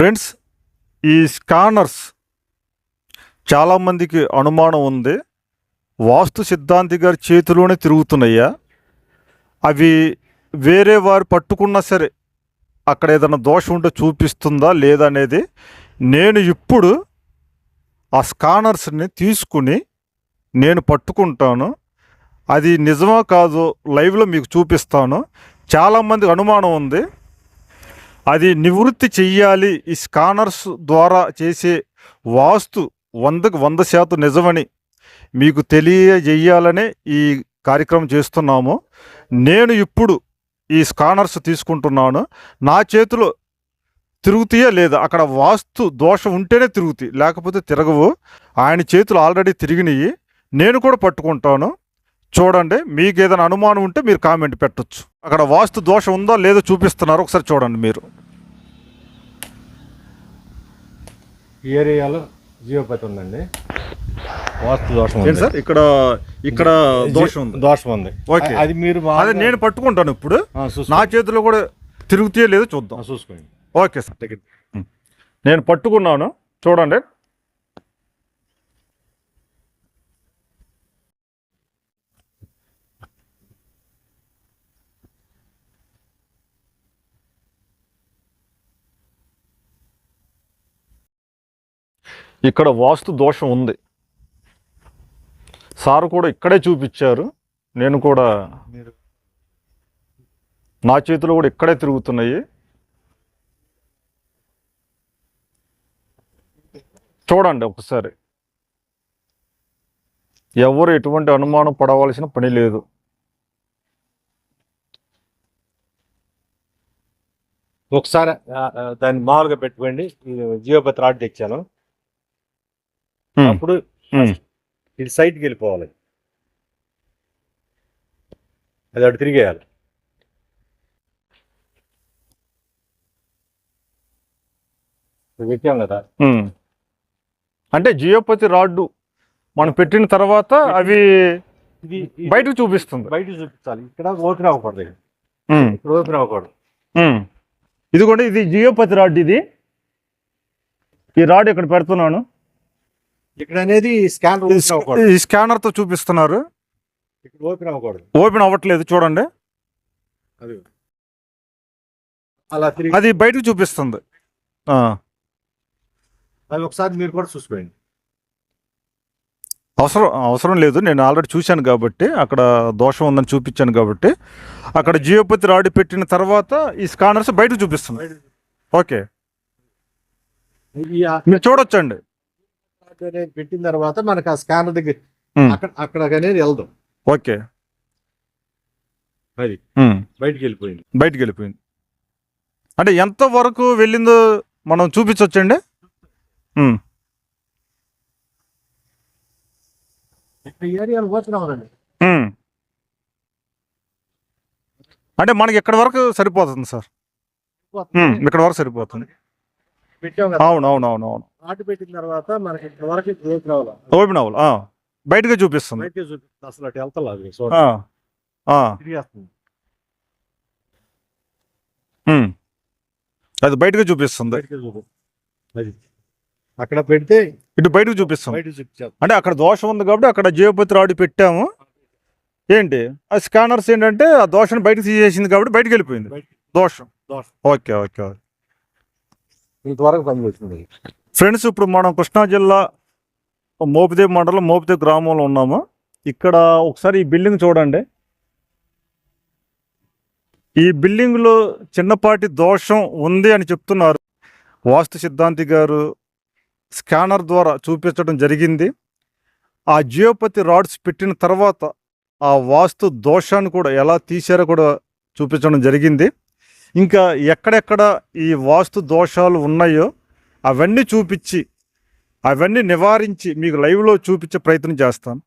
Friends ఈ scanners చాలామందికి అనుమానం ఉంది. వాస్తు సిద్ధాంతి గారి చేతిలోనే తిరుగుతున్నాయా? అవి వేరే వారు పట్టుకున్నా సరే అక్కడ ఏదైనా దోషం ఉంటే చూపిస్తుందా లేదా అనేది నేను ఇప్పుడు ఆ స్కానర్స్ని తీసుకుని నేను పట్టుకుంటాను. అది నిజమో కాదో లైవ్లో మీకు చూపిస్తాను. చాలామందికి అనుమానం ఉంది. అది నివృత్తి చెయ్యాలి ఈ స్కానర్స్ ద్వారా చేసే వాస్తు వందకు వంద శాతం నిజమని మీకు తెలియజేయాలనే ఈ కార్యక్రమం చేస్తున్నాము. నేను ఇప్పుడు ఈ స్కానర్స్ తీసుకుంటున్నాను. నా చేతిలో తిరుగుతాయా లేదా? అక్కడ వాస్తు దోషం ఉంటేనే తిరుగుతాయి లేకపోతే తిరగవు. ఆయన చేతులు ఆల్రెడీ తిరిగినాయి. నేను కూడా పట్టుకుంటాను. చూడండి మీకు ఏదైనా అనుమానం ఉంటే మీరు కామెంట్ పెట్టొచ్చు. అక్కడ వాస్తు దోషం ఉందో లేదో చూపిస్తున్నారు. ఒకసారి చూడండి మీరు. ఏరియాలో జియోపతి ఉందండి. వాస్తు దోషం సార్? ఇక్కడ ఇక్కడ దోషం ఉంది. దోషం ఉంది. ఓకే. అది మీరు అదే నేను పట్టుకుంటాను ఇప్పుడు. నా చేతిలో కూడా తిరుగుతాయో లేదో చూద్దాం చూసుకోండి. Okay sir. నేను పట్టుకున్నాను. చూడండి. ఇక్కడ వాస్తు దోషం ఉంది. సార్ కూడా ఇక్కడే చూపించారు. నేను కూడా నా చేతులు కూడా ఇక్కడే తిరుగుతున్నాయి. చూడండి ఒకసారి. ఎవరు ఎటువంటి అనుమానం పడవలసిన పని లేదు. ఒకసారి దాన్ని మామూలుగా పెట్టుకోండి. జియోపతి రాడ్ తెచ్చాను. అప్పుడు. ఇది సైడ్కి వెళ్ళిపోవాలి. అది అటు తిరిగేయాలి. పెట్టాం కదా. అంటే జియోపతి రాడ్డు మనం పెట్టిన తర్వాత అవి ఇది ఇది బయటకు చూపిస్తుంది. బయటకు చూపించాలి. ఇక్కడ ఓపెన్ అవ్వకూడదు ఇక్కడ. ఓపెన్ అవ్వకూడదు. ఉమ్. ఇదిగోండి ఇది జియోపతి రాడ్ ఇది. ఈ రాడ్ ఇక్కడ పెడుతున్నాను. ఇక్కడ అనేది స్కాన్ ఓపెన్ అవ్వకూడదు. ఈ స్కానర్తో చూపిస్తున్నారు. ఇక్కడ ఓపెన్ అవ్వకూడదు. ఓపెన్ అవ్వట్లేదు చూడండి. అది. అలా అది బయటకు చూపిస్తుంది. అది ఒకసారి మీరు కూడా చూసుకోండి అవసరం అవసరం లేదు. నేను ఆల్రెడీ చూశాను కాబట్టి అక్కడ దోషం ఉందని చూపించాను కాబట్టి అక్కడ జియోపతి రాడ్ పెట్టిన తర్వాత ఈ స్కానర్స్ బయటకు చూపిస్తుంది ఓకే. మీరు చూడొచ్చండి. అనేది పెట్టిన తర్వాత మనకు ఆ స్కానర్ దగ్గర అక్కడ అనేది వెళ్దాం. ఓకే. అది. బయటికి వెళ్ళిపోయింది. బయటికి వెళ్ళిపోయింది. అంటే ఎంత వరకు వెళ్ళిందో మనం చూపించవచ్చండి ఏరియాలో. అంటే మనకి ఎక్కడి వరకు సరిపోతుంది సార్. ఇక్కడ వరకు సరిపోతుంది. అవును అవును అవును అవును. నాటు పెట్టిన తర్వాత మనకి ఇక్కడ వరకు గ్రోత్ రావాలి ఓపెన్ అవ్వాలి ఆ, బయటగా చూపిస్తుంది. బయటకి చూపిస్తుంది. అసలు అటు వెళ్తా అది తిరిగేస్తుంది. అది బయటగా చూపిస్తుంది. బయటకి చూపి. అది. అక్కడ పెడితే ఇటు బయటకు చూపించాలి అంటే అక్కడ దోషం ఉంది కాబట్టి అక్కడ జీవపతి రాడు పెట్టాము. ఏంటి? ఆ స్కానర్స్ ఏంటంటే ఆ దోషాన్ని బయటకు తీసేసింది కాబట్టి బయటకు వెళ్ళిపోయింది. దోషం. దోషం. Okay okay okay. ఇంతవరకు పనిచేసింది. ఫ్రెండ్స్ ఇప్పుడు మనం కృష్ణా జిల్లా మోపిదేవి మండలం మోపిదేవి గ్రామంలో ఉన్నాము. ఇక్కడ ఒకసారి ఈ బిల్డింగ్ చూడండి. ఈ బిల్డింగ్లో చిన్నపాటి దోషం ఉంది అని చెప్తున్నారు. వాస్తు సిద్ధాంతి గారు స్కానర్ ద్వారా చూపించడం జరిగింది. ఆ జియోపతి రాడ్స్ పెట్టిన తర్వాత ఆ వాస్తు దోషాన్ని కూడా ఎలా తీశారో కూడా చూపించడం జరిగింది. ఇంకా ఎక్కడెక్కడ ఈ వాస్తు దోషాలు ఉన్నాయో అవన్నీ చూపించి అవన్నీ నివారించి మీకు లైవ్లో చూపించే ప్రయత్నం చేస్తాను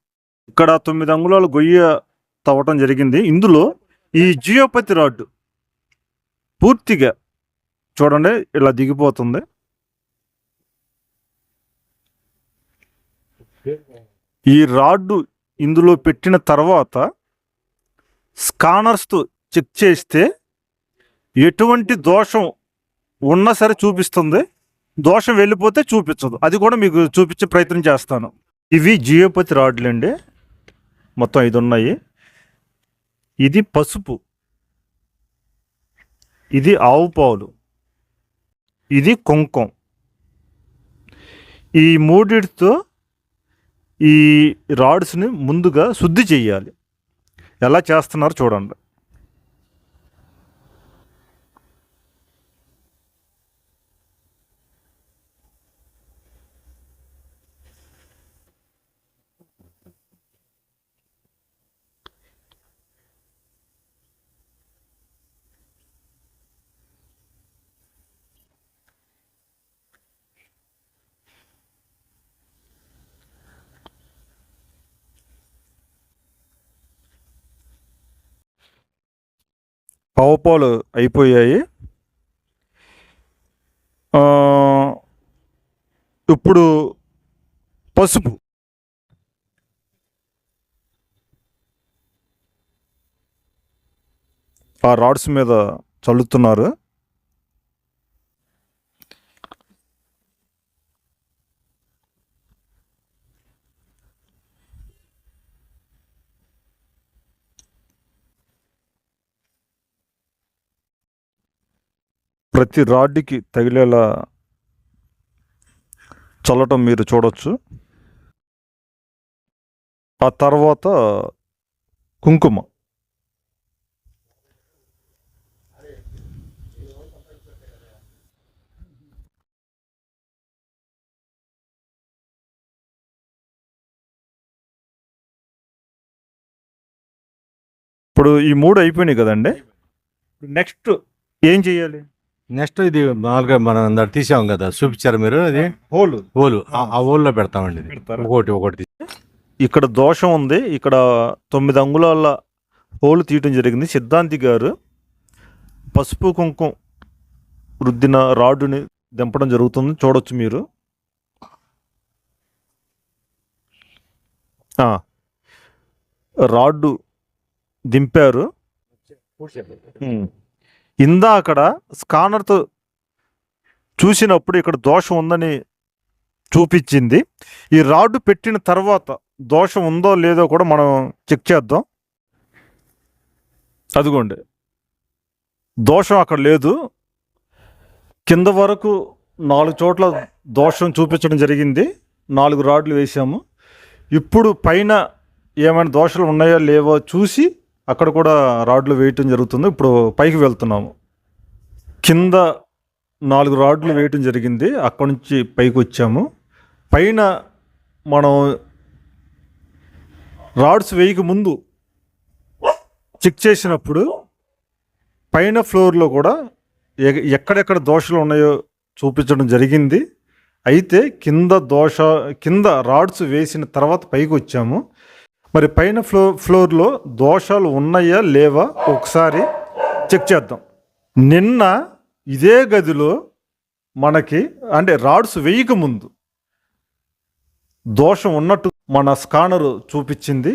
ఇక్కడ తొమ్మిది అంగుళాలు గొయ్య తవ్వటం జరిగింది. ఇందులో ఈ జియోపతి రాడ్డు పూర్తిగా చూడండి ఇలా దిగిపోతుంది. ఈ రాడ్డు ఇందులో పెట్టిన తర్వాత స్కానర్స్తో చెక్ చేస్తే ఎటువంటి దోషం ఉన్నా సరే చూపిస్తుంది. దోషం వెళ్ళిపోతే చూపించదు. అది కూడా మీకు చూపించే ప్రయత్నం చేస్తాను. ఇవి జియోపతి రాడ్లు అండి మొత్తం ఐదు ఉన్నాయి ఇది పసుపు. ఇది ఆవు పాలు. ఇది కుంకం ఈ మూడిటితో ఈ రాడ్స్ని ముందుగా శుద్ధి చేయాలి. ఎలా చేస్తున్నారో చూడండి. పావుపాలు అయిపోయాయి. ఇప్పుడు పసుపు. ఆ రాడ్స్ మీద చల్లుతున్నారు. ప్రతి రాడ్డుకి తగిలేలా చల్లటం మీరు చూడొచ్చు. ఆ తర్వాత కుంకుమ. ఇప్పుడు ఈ మూడు అయిపోయినాయి కదండి. నెక్స్ట్ ఏం చేయాలి? నెక్స్ట్ ఇది మామూలుగా మనం అందరు తీసాం కదా చూపించారు మీరు అది? హోల్. ఓలు ఆ- ఆ ఓల్లో పెడతామండి ఇది. పెడతారా? ఒకటి ఒకటి తీసి. ఇక్కడ దోషం ఉంది. ఇక్కడ తొమ్మిది అంగుళాల హోలు తీయటం జరిగింది. సిద్ధాంతి గారు పసుపు కుంకుమ రుద్దిన రాడ్డుని దింపడం జరుగుతుంది. చూడొచ్చు మీరు. ఆ, రాడ్డు దింపారు. ఉమ్. ఇందా అక్కడ స్కానర్తో చూసినప్పుడు ఇక్కడ దోషం ఉందని చూపించింది. ఈ రాడ్డు పెట్టిన తర్వాత దోషం ఉందో లేదో కూడా మనం చెక్ చేద్దాం. అదిగోండి. దోషం అక్కడ లేదు. కింద వరకు నాలుగు చోట్ల దోషం చూపించడం జరిగింది. నాలుగు రాడ్లు వేసాము ఇప్పుడు పైన ఏమైనా దోషాలు ఉన్నాయో లేవో చూసి అక్కడ కూడా రాడ్లు వేయటం జరుగుతుంది. ఇప్పుడు పైకి వెళ్తున్నాము. కింద నాలుగు రాడ్లు వేయటం జరిగింది. అక్కడ నుంచి పైకి వచ్చాము. పైన మనం రాడ్స్ వేయక ముందు చెక్ చేసినప్పుడు పైన ఫ్లోర్లో కూడా ఎ- ఎక్కడెక్కడ దోషాలు ఉన్నాయో చూపించడం జరిగింది. అయితే కింద దోష కింద రాడ్స్ వేసిన తర్వాత పైకి వచ్చాము. మరి పైన ఫ్లో ఫ్లోర్లో దోషాలు ఉన్నాయా లేవా ఒకసారి చెక్ చేద్దాం. నిన్న ఇదే గదిలో మనకి అంటే రాడ్స్ వేయకముందు దోషం ఉన్నట్టు మన స్కానర్ చూపించింది.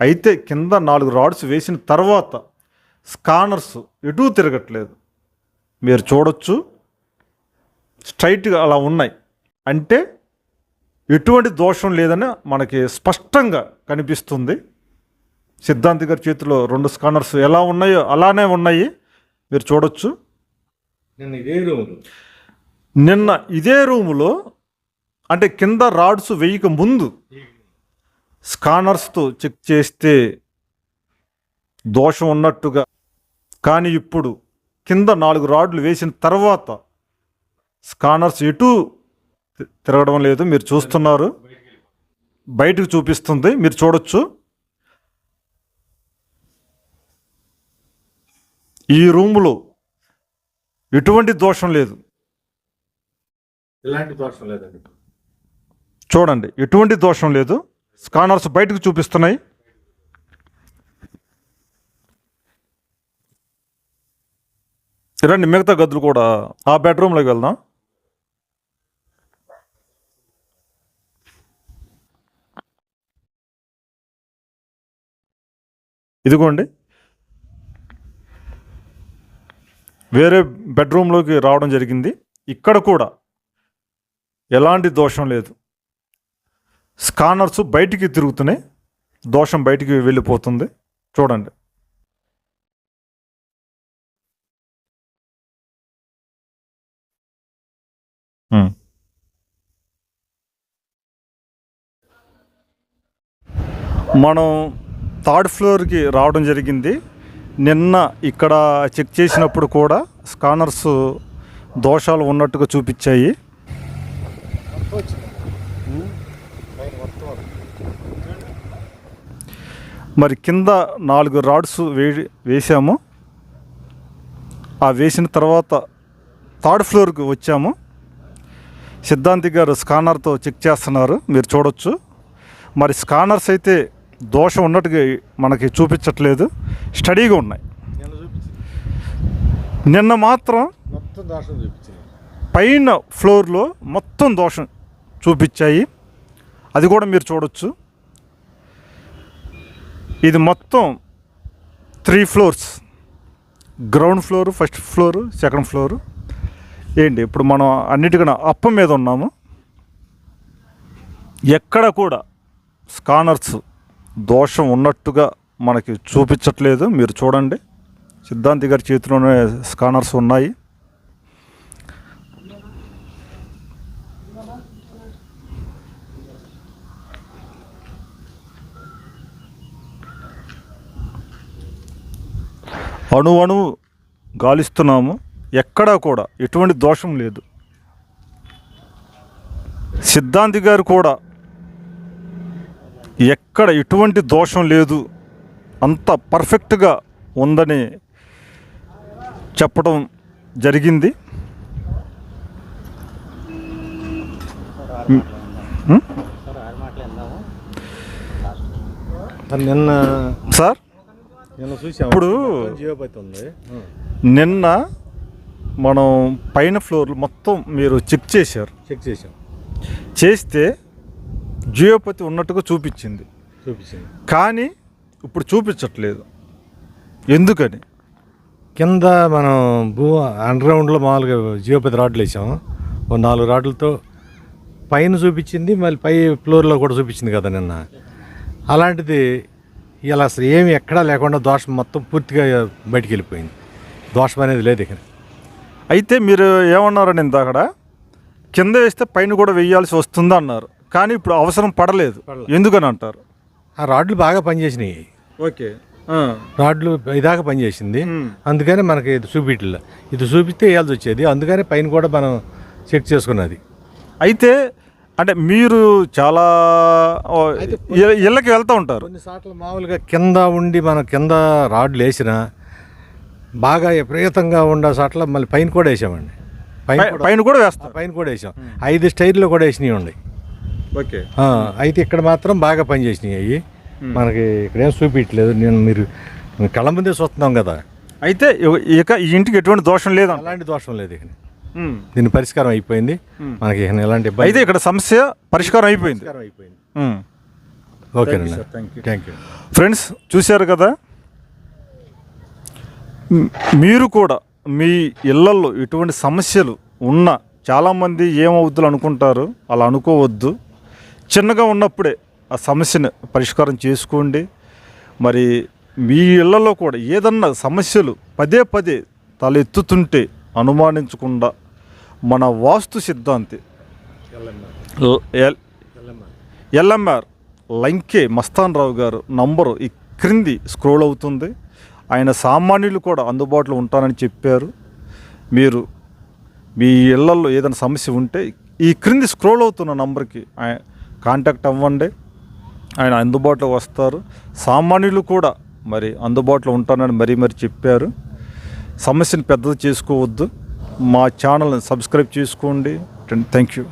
అయితే కింద నాలుగు రాడ్స్ వేసిన తర్వాత స్కానర్స్ ఎటూ తిరగట్లేదు. మీరు చూడొచ్చు. స్ట్రైట్గా అలా ఉన్నాయి. అంటే ఎటువంటి దోషం లేదని మనకి స్పష్టంగా కనిపిస్తుంది. సిద్ధాంతి గారి చేతిలో రెండు స్కానర్స్ ఎలా ఉన్నాయో అలానే ఉన్నాయి. మీరు చూడొచ్చు. నేను ఇదే రూమ్ నిన్న ఇదే రూములో అంటే కింద రాడ్స్ వేయక ముందు స్కానర్స్తో చెక్ చేస్తే దోషం ఉన్నట్టుగా. కానీ ఇప్పుడు కింద నాలుగు రాడ్లు వేసిన తర్వాత స్కానర్స్ ఎటు తిరగడం లేదు. మీరు చూస్తున్నారు. బయటకు చూపిస్తుంది. మీరు చూడొచ్చు. ఈ రూములో ఎటువంటి దోషం లేదు. ఎలాంటి దోషం లేదండి. చూడండి. ఎటువంటి దోషం లేదు. స్కానర్స్ బయటకు చూపిస్తున్నాయి. రండి మిగతా గదులు కూడా ఆ బెడ్రూమ్లోకి వెళ్దాం. ఇదిగోండి. వేరే బెడ్రూమ్లోకి రావడం జరిగింది. ఇక్కడ కూడా ఎలాంటి దోషం లేదు. స్కానర్స్ బయటికి తిరుగుతున్నాయి. దోషం బయటికి వెళ్ళిపోతుంది. చూడండి. మనం థర్డ్ ఫ్లోర్కి రావడం జరిగింది. నిన్న ఇక్కడ చెక్ చేసినప్పుడు కూడా స్కానర్స్ దోషాలు ఉన్నట్టుగా చూపించాయి. మరి కింద నాలుగు రాడ్స్ వే వేసాము ఆ వేసిన తర్వాత థర్డ్ ఫ్లోర్కి వచ్చాము. సిద్ధాంతి గారు స్కానర్తో చెక్ చేస్తున్నారు. మీరు చూడొచ్చు. మరి స్కానర్స్ అయితే దోషం ఉన్నట్టుగా మనకి చూపించట్లేదు. స్టడీగా ఉన్నాయి. నిన్న మాత్రం పైన ఫ్లోర్లో మొత్తం దోషం చూపించాయి. అది కూడా మీరు చూడొచ్చు. ఇది మొత్తం three floors. Ground floor first floor second floor. ఏంటి? ఇప్పుడు మనం అన్నిటికన్నా అప్ప మీద ఉన్నాము. ఎక్కడ కూడా స్కానర్స్ దోషం ఉన్నట్టుగా మనకి చూపించట్లేదు. మీరు చూడండి. సిద్ధాంతి గారి చేతిలోనే స్కానర్స్ ఉన్నాయి. అణు అణువు గాలిస్తున్నాము. ఎక్కడా కూడా ఎటువంటి దోషం లేదు. సిద్ధాంతి గారు కూడా ఎక్కడ ఎటువంటి దోషం లేదు అంత పర్ఫెక్ట్గా ఉందని చెప్పడం జరిగింది. నిన్న సార్ ఇప్పుడు నిన్న మనం పైన ఫ్లోర్ మొత్తం మీరు చెక్ చేశారు. చెక్ చేసాం చేస్తే జియోపతి ఉన్నట్టుగా చూపించింది. చూపించింది. కానీ ఇప్పుడు చూపించట్లేదు. ఎందుకని? కింద మనం భూ అండర్గ్రౌండ్లో మామూలుగా జియోపతి రాడ్లు వేసాము. ఓ నాలుగు రాడ్లతో పైన చూపించింది మళ్ళీ పై ఫ్లోర్లో కూడా చూపించింది కదా నిన్న. అలాంటిది ఇలా అసలు ఏమి ఎక్కడా లేకుండా దోషం మొత్తం పూర్తిగా బయటికి వెళ్ళిపోయింది. దోషం అనేది లేదు ఇక్కడ. అయితే మీరు ఏమన్నారండి ఇందాకడ? కింద వేస్తే పైన కూడా వెయ్యాల్సి వస్తుంది అన్నారు కానీ ఇప్పుడు అవసరం పడలేదు. పడలే. ఎందుకని అంటారు? ఆ రాడ్లు బాగా పనిచేసినాయి. ఓకే. రాడ్లు ఇదాకా పనిచేసింది. అందుకని మనకి ఇది చూపించలే ఇది చూపిస్తే వేయాల్సి వచ్చేది. అందుకని పైన కూడా మనం చెక్ చేసుకున్నది. అయితే అంటే మీరు చాలా ఇళ్ళకి వెళ్తూ ఉంటారు. కొన్నిసార్లు మామూలుగా కింద ఉండి మనం కింద రాడ్లు వేసిన బాగా విపరీతంగా ఉండే సాట్ల మళ్ళీ పైన కూడా వేసామండి. పైన పైన కూడా ఆ, వేస్తారు పైన కూడా వేసాం. ఐదు స్టైర్లో కూడా వేసినవి ఉన్నాయి ఓకే. అయితే ఇక్కడ మాత్రం బాగా పనిచేసినాయి అవి మనకి ఇక్కడ ఏం చూపించలేదు నేను మీరు కళ్ళ ముందే చూస్తున్నాం కదా. అయితే ఇక ఈ ఇంటికి ఎటువంటి దోషం లేదంట అలాంటి దోషం లేదు ఇక్కడ. దీని పరిష్కారం అయిపోయింది. మనకి ఎలాంటి ఇబ్బంది అయితే ఇక్కడ సమస్య పరిష్కారం అయిపోయింది. అయిపోయింది. ఓకేనండి. థ్యాంక్ యూ ఫ్రెండ్స్ చూశారు కదా? మీరు కూడా మీ ఇళ్ళలో ఎటువంటి సమస్యలు ఉన్న చాలామంది ఏమవుద్దులు అనుకుంటారు? అలా అనుకోవద్దు. చిన్నగా ఉన్నప్పుడే ఆ సమస్యను పరిష్కారం చేసుకోండి. మరి మీ ఇళ్ళలో కూడా ఏదన్నా సమస్యలు పదే పదే తలెత్తుతుంటే అనుమానించకుండా మన వాస్తు సిద్ధాంతి L- L- LMR Lanke Mastan Rao garu number ఈ క్రింది స్క్రోల్ అవుతుంది. ఆయన సామాన్యులు కూడా అందుబాటులో ఉంటానని చెప్పారు. మీరు మీ ఇళ్ళలో ఏదైనా సమస్య ఉంటే ఈ క్రింది స్క్రోల్ అవుతున్న నంబర్కి ఆయన కాంటాక్ట్ అవ్వండి. ఆయన అందుబాటులో వస్తారు. సామాన్యులు కూడా మరి అందుబాటులో ఉంటానని మరీ మరి చెప్పారు. సమస్యను పెద్దది చేసుకోవద్దు. మా ఛానల్ని సబ్స్క్రైబ్ చేసుకోండి. Thank you.